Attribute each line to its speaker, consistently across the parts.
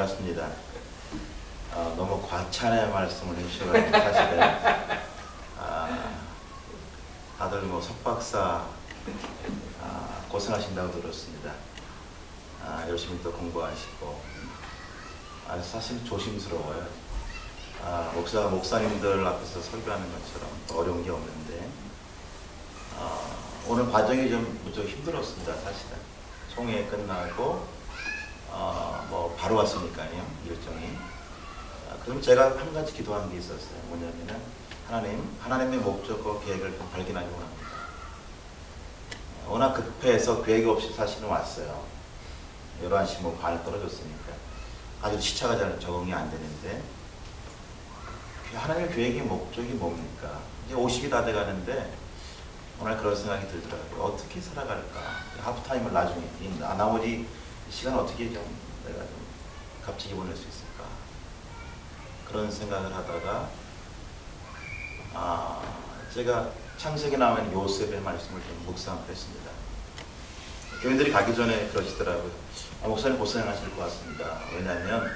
Speaker 1: 반갑습니다. 아, 너무 과찬의 말씀을 해주셔가지고 사실은 아, 다들 뭐 석박사 아, 고생하신다고 들었습니다. 아, 열심히 또 공부하시고 아, 사실 조심스러워요. 아, 목사 목사님들 앞에서 설교하는 것처럼 어려운 게 없는데 아, 오늘 과정이 좀 무척 힘들었습니다. 사실은 총회 끝나고 어, 뭐 바로 왔으니까요 일정이. 아, 그럼 제가 한 가지 기도한 게 있었어요. 뭐냐면은 하나님 하나님의 목적과 계획을 좀 발견하려고 합니다. 어, 워낙 급해서 계획 없이 사실은 왔어요. 11시 뭐 반에 떨어졌으니까 아주 시차가 잘 적응이 안 되는데 하나님의 계획의 목적이 뭡니까? 이제 50이 다 돼가는데 오늘 그런 생각이 들더라고요. 어떻게 살아갈까? 하프타임을 나중에 이 나- 나머지 시간 어떻게 좀 내가 좀 값지게 보낼 수 있을까? 그런 생각을 하다가 아 제가 창세기 나오는 요셉의 말씀을 좀 묵상했습니다. 교인들이 가기 전에 그러시더라고요. 아, 목사님 고생하실 것 같습니다. 왜냐하면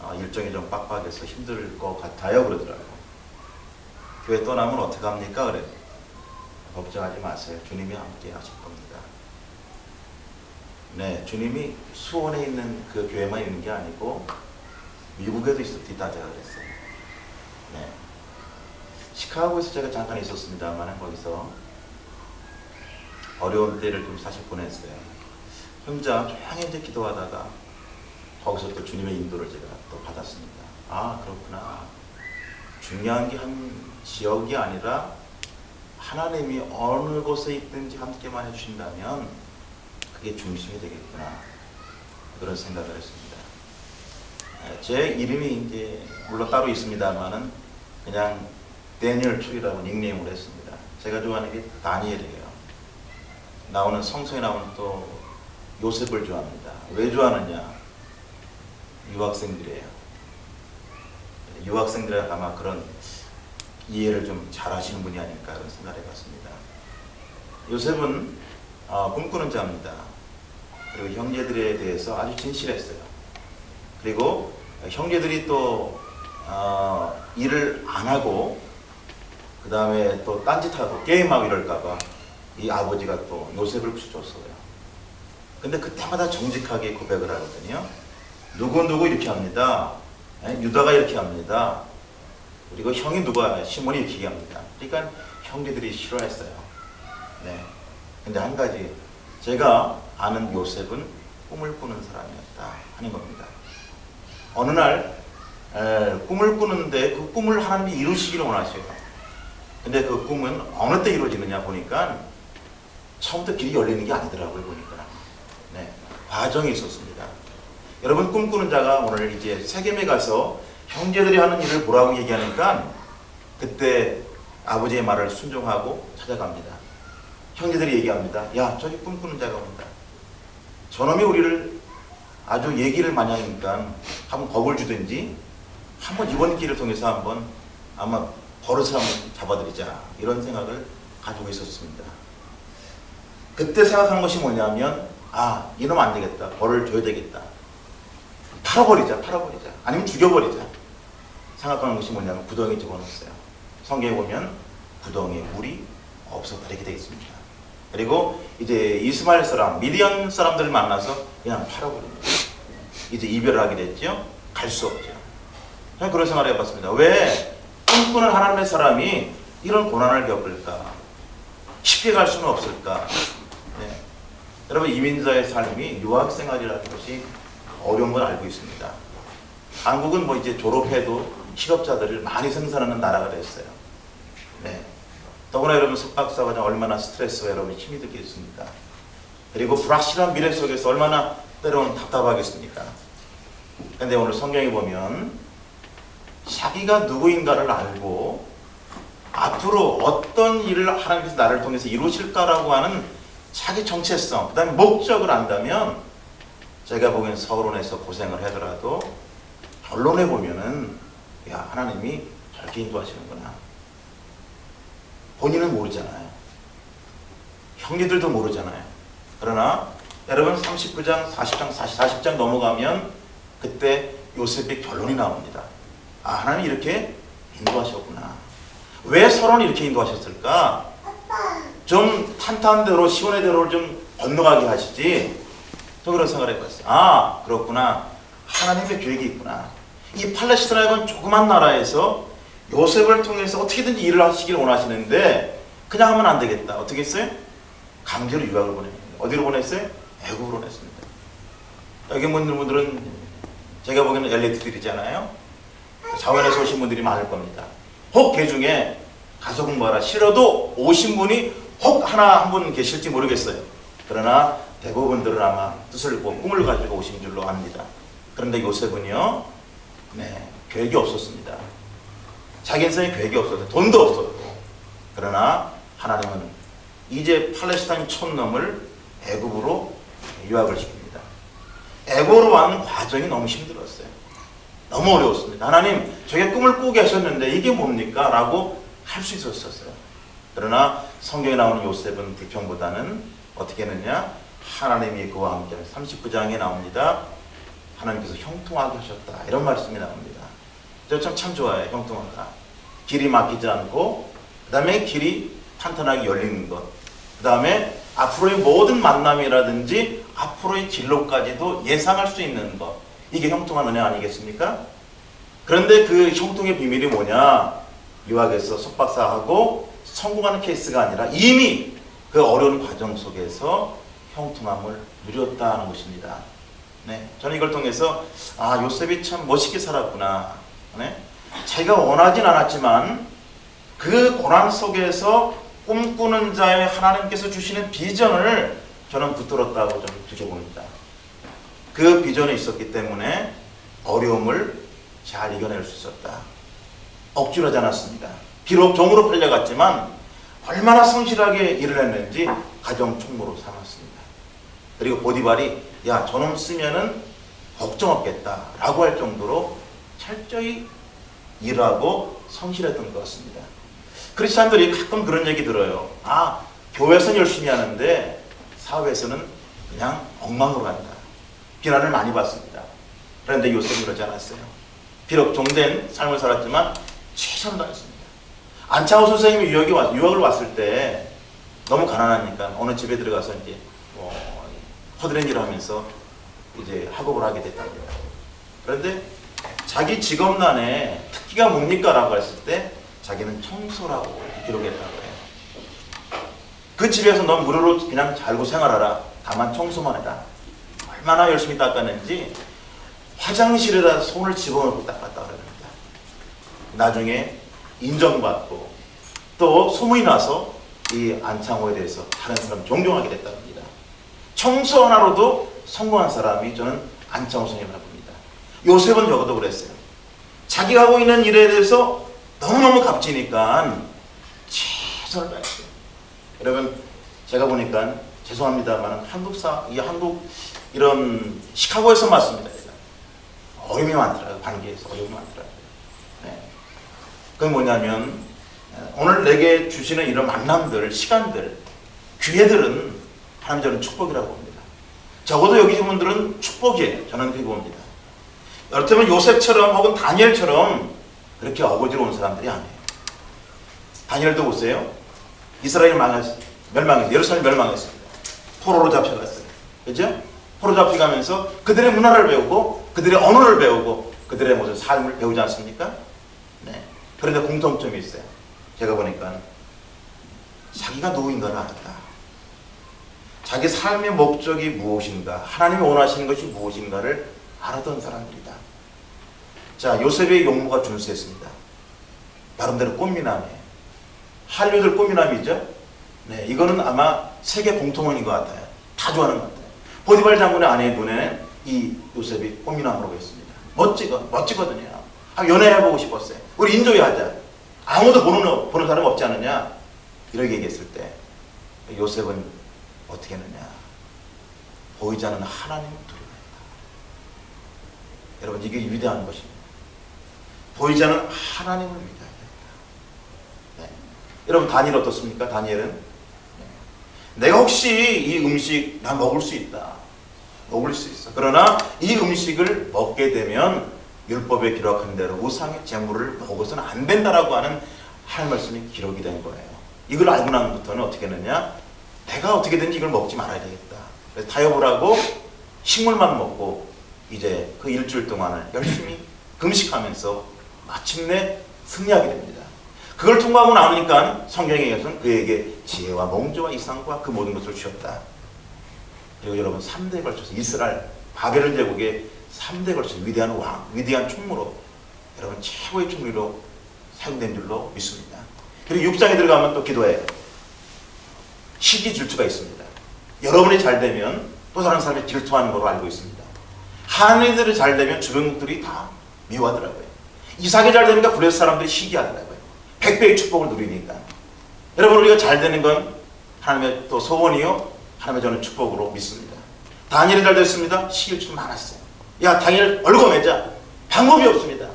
Speaker 1: 아, 일정이 좀 빡빡해서 힘들 것 같아요 그러더라고요. 교회 떠나면 어떡합니까? 그래. 걱정하지 마세요. 주님이 함께 하실 겁니다. 네, 주님이 수원에 있는 그 교회만 있는 게 아니고 미국에도 있었다 제가 그랬어요. 네. 시카고에서 제가 잠깐 있었습니다만 거기서 어려운 때를 좀 사실 보냈어요. 혼자 조용히 이제 기도하다가 거기서 또 주님의 인도를 제가 또 받았습니다. 아 그렇구나. 중요한 게 한 지역이 아니라 하나님이 어느 곳에 있든지 함께만 해주신다면 그게 중심이 되겠구나 그런 생각을 했습니다. 에, 제 이름이 이제 물론 따로 있습니다만은 그냥 데니얼 축이라고 닉네임을 했습니다. 제가 좋아하는 게 다니엘이에요. 나오는 성서에 나오는 또 요셉을 좋아합니다. 왜 좋아하느냐? 유학생들이에요. 유학생들이 아마 그런 이해를 좀 잘하시는 분이 아닐까 그런 생각을 해봤습니다. 요셉은 어, 꿈꾸는 자입니다. 그리고 형제들에 대해서 아주 진실했어요. 그리고 형제들이 또 어, 일을 안 하고 그 다음에 또 딴짓하고 게임하고 이럴까봐 이 아버지가 또 요셉을 붙여줬어요. 근데 그때마다 정직하게 고백을 하거든요. 누구누구 이렇게 합니다. 예, 유다가 이렇게 합니다. 그리고 형이 누가 시몬이 이렇게 얘기합니다. 그러니까 형제들이 싫어했어요. 네. 근데 한 가지 제가 아는 요셉은 꿈을 꾸는 사람이었다 하는 겁니다. 어느 날 에, 꿈을 꾸는데 그 꿈을 하나님이 이루시기를 원하셔요. 근데 그 꿈은 어느 때 이루어지느냐 보니까 처음부터 길이 열리는 게 아니더라고요 보니까. 네. 과정이 있었습니다. 여러분 꿈꾸는 자가 오늘 이제 세겜에 가서 형제들이 하는 일을 보라고 얘기하니까 그때 아버지의 말을 순종하고 찾아갑니다. 형제들이 얘기합니다. 야, 저기 꿈꾸는 자가 온다. 저놈이 우리를 아주 얘기를 많이 하니까 한번 겁을 주든지 한번 이번 기를 통해서 한번 아마 버릇을 한번 잡아드리자 이런 생각을 가지고 있었습니다. 그때 생각한 것이 뭐냐면 아 이놈 안 되겠다 벌을 줘야 되겠다 팔아버리자 팔아버리자 아니면 죽여버리자 생각하는 것이 뭐냐면 구덩이에 집어넣었어요. 성경에 보면 구덩이에 물이 없어 버리게 되어 있습니다. 그리고 이제 이스마엘 사람, 미디안 사람들을 만나서 그냥 팔아버립니다. 이제 이별을 하게 됐죠. 갈 수 없죠. 그냥 그런 생각을 해봤습니다. 왜 꿈꾸는 하나님의 사람이 이런 고난을 겪을까? 쉽게 갈 수는 없을까? 네. 여러분 이민자의 삶이 유학 생활이라는 것이 어려운 걸 알고 있습니다. 한국은 뭐 이제 졸업해도 실업자들을 많이 생산하는 나라가 됐어요. 네. 더구나 여러분 석박사 과정 얼마나 스트레스와 여러분 힘이 들겠습니까? 그리고 불확실한 미래 속에서 얼마나 때로는 답답하겠습니까? 근데 오늘 성경에 보면 자기가 누구인가를 알고 앞으로 어떤 일을 하나님께서 나를 통해서 이루실까라고 하는 자기 정체성, 그 다음에 목적을 안다면 제가 보기엔 서론에서 고생을 하더라도 결론에 보면은 야 하나님이 저렇게 인도하시는구나. 본인은 모르잖아요. 형제들도 모르잖아요. 그러나 여러분 39장, 40장, 40, 40장 넘어가면 그때 요셉의 결론이 나옵니다. 아, 하나님 이렇게 인도하셨구나. 왜 서론 이렇게 인도하셨을까? 좀 탄탄한 대로 시원의 대로 좀 건너가게 하시지. 저 그런 생각을 해봤어요. 아, 그렇구나. 하나님의 계획이 있구나. 이 팔레스타인은 조그만 나라에서 요셉을 통해서 어떻게든지 일을 하시길 원하시는데 그냥 하면 안 되겠다. 어떻게 했어요? 강제로 유학을 보냅니다. 어디로 보냈어요? 애국으로 보냈습니다. 여기 있는 분들은 제가 보기에는 엘리트들이잖아요. 자원에서 오신 분들이 많을 겁니다. 혹 개 중에 가서 공부하라 싫어도 오신 분이 혹 하나 한 분 계실지 모르겠어요. 그러나 대부분들은 아마 뜻을 고 꿈을 가지고 오신 줄로 압니다. 그런데 요셉은요, 네, 계획이 없었습니다. 자기 인생에 계획이 없었어요. 돈도 없었고. 그러나 하나님은 이제 팔레스타인 촌놈을 애굽으로 유학을 시킵니다. 애굽으로 가는 과정이 너무 힘들었어요. 너무 어려웠습니다. 하나님, 저게 꿈을 꾸게 하셨는데 이게 뭡니까? 라고 할 수 있었어요. 그러나 성경에 나오는 요셉은 불평보다는 어떻게 했느냐? 하나님이 그와 함께 39장에 나옵니다. 하나님께서 형통하게 하셨다. 이런 말씀이 나옵니다. 저참 참 좋아해요. 형통하다. 길이 막히지 않고 그 다음에 길이 탄탄하게 열리는 것. 그 다음에 앞으로의 모든 만남이라든지 앞으로의 진로까지도 예상할 수 있는 것. 이게 형통한 은혜 아니겠습니까? 그런데 그 형통의 비밀이 뭐냐? 유학에서 석박사하고 성공하는 케이스가 아니라 이미 그 어려운 과정 속에서 형통함을 누렸다는 것입니다. 네, 저는 이걸 통해서 아 요셉이 참 멋있게 살았구나. 네, 자기가 원하진 않았지만 그 고난 속에서 꿈꾸는 자의 하나님께서 주시는 비전을 저는 붙들었다고 좀 느껴봅니다. 그 비전이 있었기 때문에 어려움을 잘 이겨낼 수 있었다. 억지로 하지 않았습니다. 비록 종으로 팔려갔지만 얼마나 성실하게 일을 했는지 가정 총무로 삼았습니다. 그리고 보디발이 야 저놈 쓰면은 걱정 없겠다라고 할 정도로 철저히 일하고 성실했던 것 같습니다. 크리스찬들이 가끔 그런 얘기 들어요. 아 교회에서는 열심히 하는데 사회에서는 그냥 엉망으로 간다. 비난을 많이 받습니다. 그런데 요셉은 그러지 않았어요. 비록 종된 삶을 살았지만 최선을 다했습니다. 안창호 선생님이 유학이 왔, 유학을 왔을 때 너무 가난하니까 어느 집에 들어가서 이제 뭐 허드렛 일을 하면서 이제 학업을 하게 됐다고요. 그런데 자기 직업란에 특기가 뭡니까? 라고 했을 때 자기는 청소라고 기록했다고 해요. 그 집에서 넌 무료로 그냥 살고 생활하라. 다만 청소만 해라. 얼마나 열심히 닦았는지 화장실에다 손을 집어넣고 닦았다 그럽니다. 나중에 인정받고 또 소문이 나서 이 안창호에 대해서 다른 사람 존경하게 됐다고 합니다. 청소 하나로도 성공한 사람이 저는 안창호 선생님이라고. 요셉은 적어도 그랬어요. 자기가 하고 있는 일에 대해서 너무너무 값지니까 최선을 다했어요. 여러분 제가 보니까 죄송합니다만 한국사 이 한국 이런 시카고에서 맞습니다. 어려움이 많더라고요. 관계에서 어려움이 많더라고요. 네. 그건 뭐냐면 오늘 내게 주시는 이런 만남들, 시간들, 기회들은 하나님 저는 축복이라고 봅니다. 적어도 여기 분들은 축복이에요. 저는 그렇게 봅니다. 여러분 요셉처럼 혹은 다니엘처럼 그렇게 어거지로 온 사람들이 아니에요. 다니엘도 보세요. 이스라엘 망했, 멸망했어요. 예루살렘 멸망했습니다. 포로로 잡혀갔어요. 그죠? 포로 잡혀가면서 그들의 문화를 배우고 그들의 언어를 배우고 그들의 모든 삶을 배우지 않습니까? 네. 그런데 공통점이 있어요. 제가 보니까 자기가 누구인가를 알았다. 자기 삶의 목적이 무엇인가, 하나님이 원하시는 것이 무엇인가를 알았던 사람들이다. 자, 요셉의 용모가 준수했습니다. 나름대로 꽃미남이에요. 한류들 꽃미남이죠? 네, 이거는 아마 세계 공통어인 것 같아요. 다 좋아하는 것 같아요. 보디발 장군의 아내의 눈에는 이 요셉이 꽃미남으로 보였습니다. 멋지거, 멋지거든요. 아, 연애해보고 싶었어요. 우리 인조이 하자. 아무도 보는, 보는 사람 없지 않느냐? 이렇게 얘기했을 때 요셉은 어떻게 했느냐? 보이지 않는 하나님을 두려워했다. 여러분 이게 위대한 것입니다. 보이지 않는 하나님을 위대하게 했다. 네. 여러분 다니엘 어떻습니까? 다니엘은 네. 내가 혹시 이 음식 나 먹을 수 있다. 먹을 수 있어. 그러나 이 음식을 먹게 되면 율법에 기록한 대로 우상의 제물을 먹어서는 안 된다라고 하는 하나님 말씀이 기록이 된 거예요. 이걸 알고 나면부터는 어떻게 했느냐? 내가 어떻게든지 이걸 먹지 말아야 되겠다. 그래서 타협을 하고 식물만 먹고 이제 그 일주일 동안을 열심히 금식하면서 마침내 승리하게 됩니다. 그걸 통과하고 나오니까 성경에서는 그에게 지혜와 몽조와 이상과 그 모든 것을 주셨다. 그리고 여러분 3대에 걸쳐서 이스라엘 바벨론 제국의 3대에 걸쳐서 위대한 왕, 위대한 총무로 여러분 최고의 총리로 사용된 줄로 믿습니다. 그리고 6장에 들어가면 또 기도해요. 시기 질투가 있습니다. 여러분이 잘 되면 또 다른 사람이 질투하는 걸로 알고 있습니다. 하나님들이 잘 되면 주변국들이 다 미워하더라고요. 이삭이 잘 되니까 브레스 사람들이 시기하더라고요. 백배의 축복을 누리니까. 여러분 우리가 잘 되는 건 하나님의 또 소원이요. 하나님의 저는 축복으로 믿습니다. 다니엘이 잘 됐습니다. 시기를 좀 많았어요. 야 다니엘 얼거매자. 방법이 없습니다.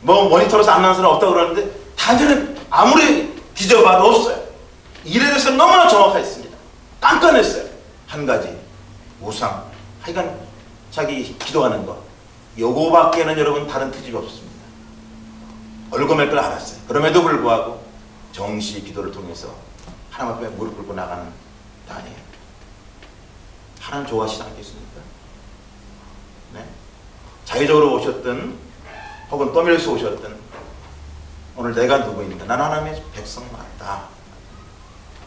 Speaker 1: 뭐 모니터로서 안 나는 사람 없다고 그러는데 다니엘은 아무리 뒤져봐도 없어요. 일에 대해서 너무나 정확했습니다. 깐깐했어요. 한 가지 우상. 하여간 자기 기도하는 것. 요거밖에는 여러분 다른 트집이 없습니다. 얼거맬 걸 알았어요. 그럼에도 불구하고 정시 기도를 통해서 하나님 앞에 무릎 꿇고 나가는 다니엘. 하나님 좋아하시지 않겠습니까? 네. 자의적으로 오셨든 혹은 떠밀려서 오셨든 오늘 내가 누구입니까? 난 하나님의 백성 맞다.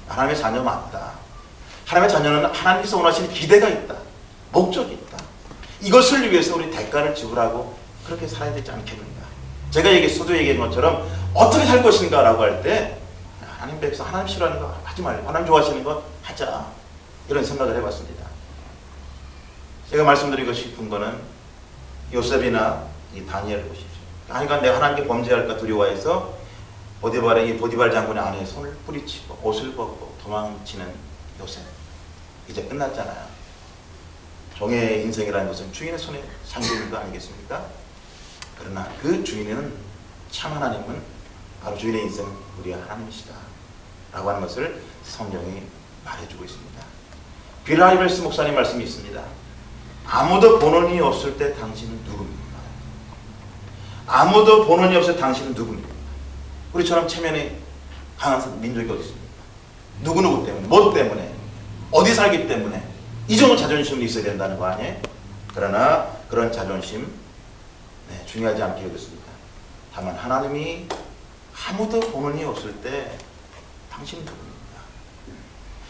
Speaker 1: 하나님의 자녀 맞다. 하나님의 자녀는 하나님께서 원하시는 기대가 있다. 목적이 있다. 이것을 위해서 우리 대가를 지불하고 그렇게 살아야 되지 않겠는가. 제가 얘기, 소도 얘기한 것처럼 어떻게 살 것인가 라고 할 때 하나님 백성, 하나님 싫어하는 거 하지 말고 하나님 좋아하시는 거 하자. 이런 생각을 해봤습니다. 제가 말씀드리고 싶은 거는 요셉이나 이 다니엘을 보십시오. 하니까 내가 하나님께 범죄할까 두려워해서 보디발의 이 보디발 장군의 안에 손을 뿌리치고 옷을 벗고 도망치는 요셉. 이제 끝났잖아요. 종의 인생이라는 것은 주인의 손에 상대인 거 아니겠습니까? 그러나 그 주인은 참 하나님은 바로 주인의 인생 우리 하나님이시다. 라고 하는 것을 성경이 말해주고 있습니다. 빌라이벨스 목사님 말씀이 있습니다. 아무도 본원이 없을 때 당신은 누굽니까? 아무도 본원이 없을 때 당신은 누굽니까? 우리처럼 체면에 강한 민족이 어디 있습니까? 누구누구 때문에, 뭐 때문에, 어디 살기 때문에 이 정도 자존심이 있어야 된다는 거 아니에요? 그러나 그런 자존심 네, 중요하지 않게 여겼습니다. 다만 하나님이 아무도 본원이 없을 때 당신은 누굽니까?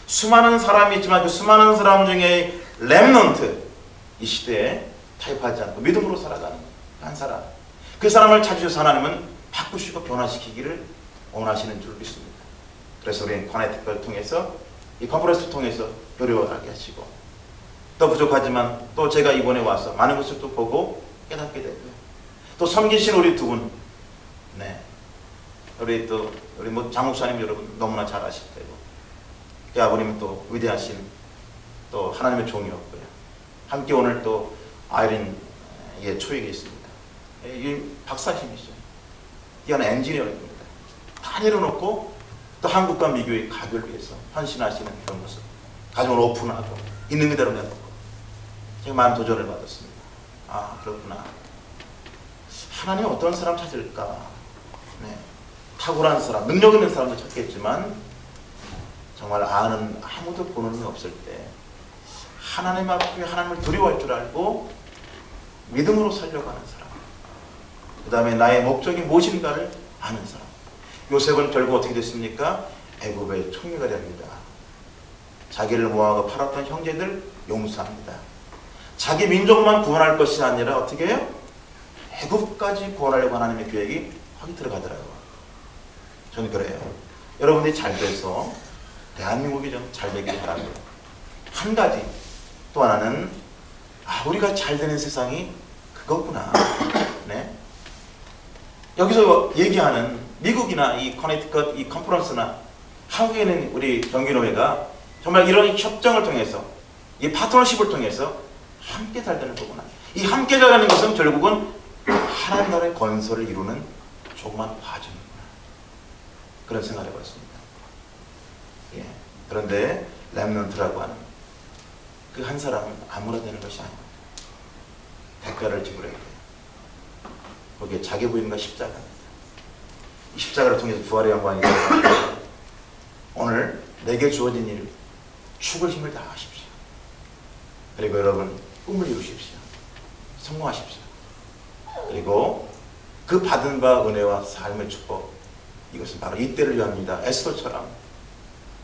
Speaker 1: 수많은 사람이 있지만 그 수많은 사람 중에 렘넌트 이 시대에 타협하지 않고 믿음으로 살아가는 한 사람 그 사람을 찾으셔서 하나님은 바꾸시고 변화시키기를 원하시는 줄 믿습니다. 그래서 우리는 커넥트를 통해서 이 컨퍼런스를 통해서 교류하게 하시고 또 부족하지만 또 제가 이번에 와서 많은 것을 또 보고 깨닫게 되고요. 또 섬기신 우리 두 분, 네, 우리 또 우리 뭐 장목사님 여러분 너무나 잘 아실 테고, 그 아버님은 또 위대하신 또 하나님의 종이었고요. 함께 오늘 또 아이린 예 초이게 있습니다. 예, 이 박사님이죠. 이건 엔지니어입니다. 다 내려놓고 또 한국과 미교의 가교를 위해서 헌신하시는 그런 모습. 가정을 오픈하고 있는 그대로 내놓고 제가 많은 도전을 받았습니다. 아 그렇구나. 하나님 어떤 사람 찾을까? 네. 탁월한 사람, 능력 있는 사람도 찾겠지만 정말 아는 아무도 보는 게 없을 때 하나님 앞에 하나님을 두려워할 줄 알고 믿음으로 살려고 하는 사람. 그 다음에 나의 목적이 무엇인가를 아는 사람. 요셉은 결국 어떻게 됐습니까? 애굽의 총리가 됩니다. 자기를 모아가 팔았던 형제들 용서합니다. 자기 민족만 구원할 것이 아니라 어떻게 해요? 애굽까지 구원하려고 하나님의 계획이 확 들어가더라고요. 저는 그래요. 여러분들이 잘 돼서 대한민국이 좀 잘 되길 바라고요. 한 가지 또 하나는 아 우리가 잘 되는 세상이 그거구나. 네. 여기서 얘기하는 미국이나 이 커네티컷 이 컨퍼런스나 한국에 있는 우리 경기노회가 정말 이런 협정을 통해서 이 파트너십을 통해서 함께 잘 되는 거구나. 이 함께 잘하는 것은 결국은 하나님 나라의 건설을 이루는 조그만 과정이구나. 그런 생각을 해봤습니다. 예. 그런데 렘넌트라고 하는 그 한 사람은 아무나 되는 것이 아닙니다. 대가를 지불해야 돼요. 거기에 자기 부인과 십자가입니다. 이 십자가를 통해서 부활의 영광이 되어 오늘 내게 주어진 일 죽을 힘을 다하십시오. 그리고 여러분 꿈을 이루십시오. 성공하십시오. 그리고 그 받은 바 은혜와 삶의 축복 이것은 바로 이때를 위함입니다. 에스더처럼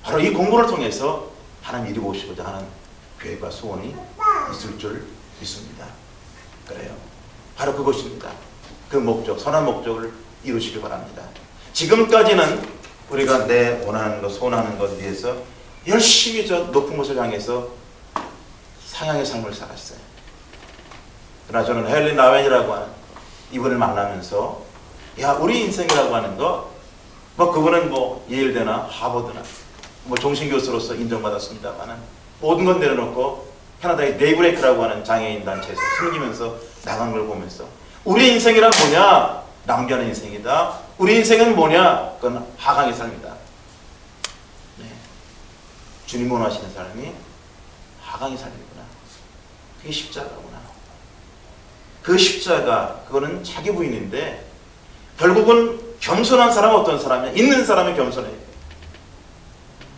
Speaker 1: 바로 이 공부를 통해서 하나님 이루고 오시고자 하는 계획과 소원이 있을 줄 믿습니다. 그래요. 바로 그것입니다. 그 목적, 선한 목적을 이루시길 바랍니다. 지금까지는 우리가 내 원하는 것, 소원하는 것 위해서 열심히 저 높은 곳을 향해서 상향의 삶을 살았어요. 그러나 저는 헬리 나웬이라고 하는 이분을 만나면서 야 우리 인생이라고 하는 거 뭐 그분은 뭐 예일대나 하버드나 뭐 종신교수로서 인정받았습니다만은 모든 건 내려놓고 캐나다의 네이브레이크라고 하는 장애인 단체에서 섬기면서 나간 걸 보면서 우리 인생이란 뭐냐? 낭비하는 인생이다. 우리 인생은 뭐냐? 그건 하강의 삶이다. 네. 주님 원하시는 삶이 하강의 삶이구나. 그게 십자가구나. 그 십자가 그거는 자기 부인인데 결국은 겸손한 사람은 어떤 사람이냐? 있는 사람이 겸손해요.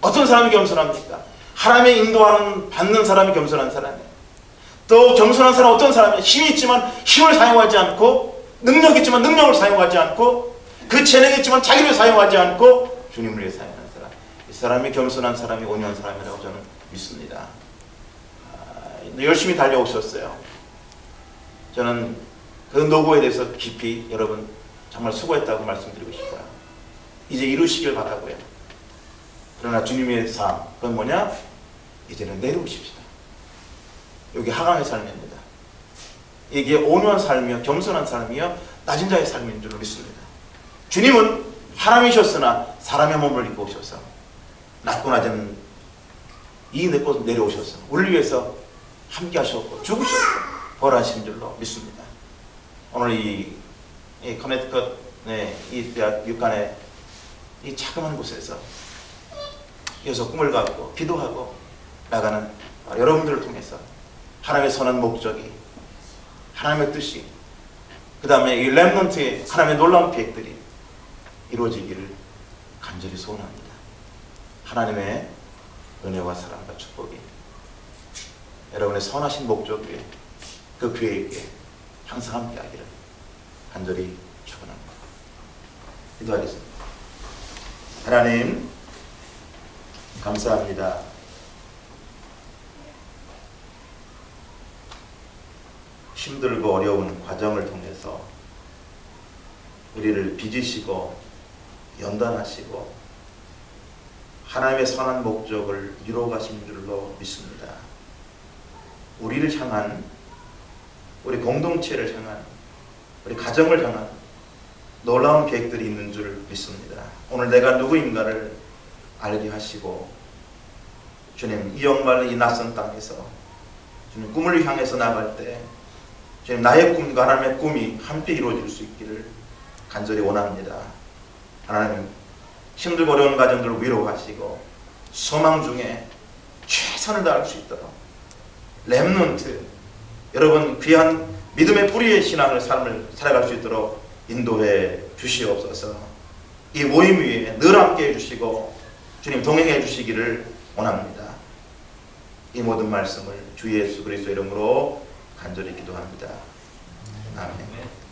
Speaker 1: 어떤 사람이 겸손합니까? 하나님의 인도하는 받는 사람이 겸손한 사람이에요. 또 겸손한 사람은 어떤 사람이냐? 힘이 있지만 힘을 사용하지 않고 능력이 있지만 능력을 사용하지 않고 그 재능이 있지만 자기를 사용하지 않고 주님을 위해 사용하는 사람. 이 사람이 겸손한 사람이 온유한 사람이라고 저는 믿습니다. 아, 열심히 달려오셨어요. 저는 그 노고에 대해서 깊이 여러분 정말 수고했다고 말씀드리고 싶어요. 이제 이루시길 바라고요. 그러나 주님의 삶, 그건 뭐냐? 이제는 내려오십시다. 여기 하강의 삶입니다. 이게 온유한 삶이요, 겸손한 삶이요, 낮은 자의 삶인 줄로 믿습니다. 주님은 하나님이셨으나 사람의 몸을 입고 오셔서 낮고 낮은 이 내고 내려오셔서 우리를 위해서 함께 하셨고 죽으셨고 벌하신 줄로 믿습니다. 오늘 이, 이 커네티컷 네, 이 대학 육간의 이 자그마한 곳에서 여기서 꿈을 갖고 기도하고 나가는 여러분들을 통해서 하나님의 선한 목적이 하나님의 뜻이 그 다음에 이 랩런트의 하나님의 놀라운 계획들이 이루어지기를 간절히 소원합니다. 하나님의 은혜와 사랑과 축복이 여러분의 선하신 목적 위에 그 계획에 항상 함께 하기를 간절히 축원합니다. 기도하겠습니다. 하나님 감사합니다. 힘들고 어려운 과정을 통해서 우리를 빚으시고 연단하시고 하나님의 선한 목적을 이루어 가신 줄로 믿습니다. 우리를 향한 우리 공동체를 향한 우리 가정을 향한 놀라운 계획들이 있는 줄 믿습니다. 오늘 내가 누구인가를 알게 하시고 주님 이 영광의 이 낯선 땅에서 주님 꿈을 향해서 나갈 때 주님 나의 꿈과 하나님의 꿈이 함께 이루어질 수 있기를 간절히 원합니다. 하나님 힘들고 어려운 가정들을 위로하시고 소망 중에 최선을 다할 수 있도록 렘넌트 여러분 귀한 믿음의 뿌리의 신앙을 삶을 살아갈 수 있도록 인도해 주시옵소서. 이 모임 위에 늘 함께 해 주시고 주님 동행해 주시기를 원합니다. 이 모든 말씀을 주 예수 그리스도 이름으로 간절히 기도합니다. 아멘.